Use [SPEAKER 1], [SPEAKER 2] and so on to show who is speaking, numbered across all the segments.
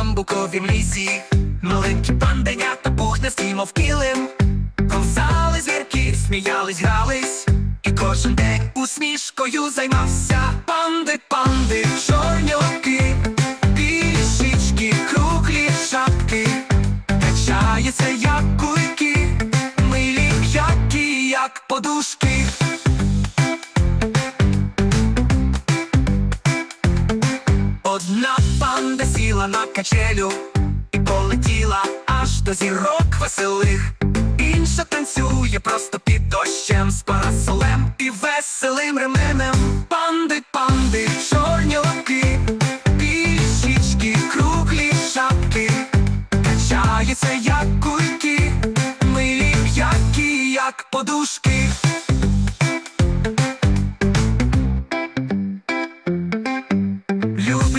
[SPEAKER 1] шапки, маленькі панденята пухне мов килим, ковзали звірки, сміялись, грались, і кожен день усмішкою займався. Панди, панди, чорні білі щічки, круглі шапки, качається, як кульки, милі м'які, як подушки. Сіла на качелю і полетіла аж до зірок веселих. Інша танцює просто під дощем з парасолем і веселим ременем. Панди, панди, чорні лапки, щічки, круглі шапки, качаються, як кульки, милі м'які, як подушки.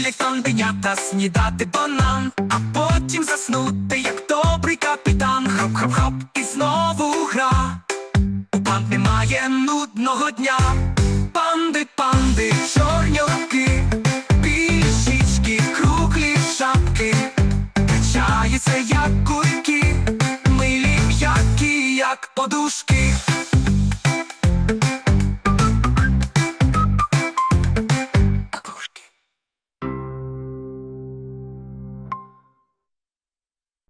[SPEAKER 1] Люблять панденята снідати банан, а потім заснути, як добрий капітан. Хоп-хоп-хоп, і знову гра. У панд немає нудного дня. Панди, панди, чорні лапки, білі круглі шапки, качаються, як кульки, милі м'які, як подушки.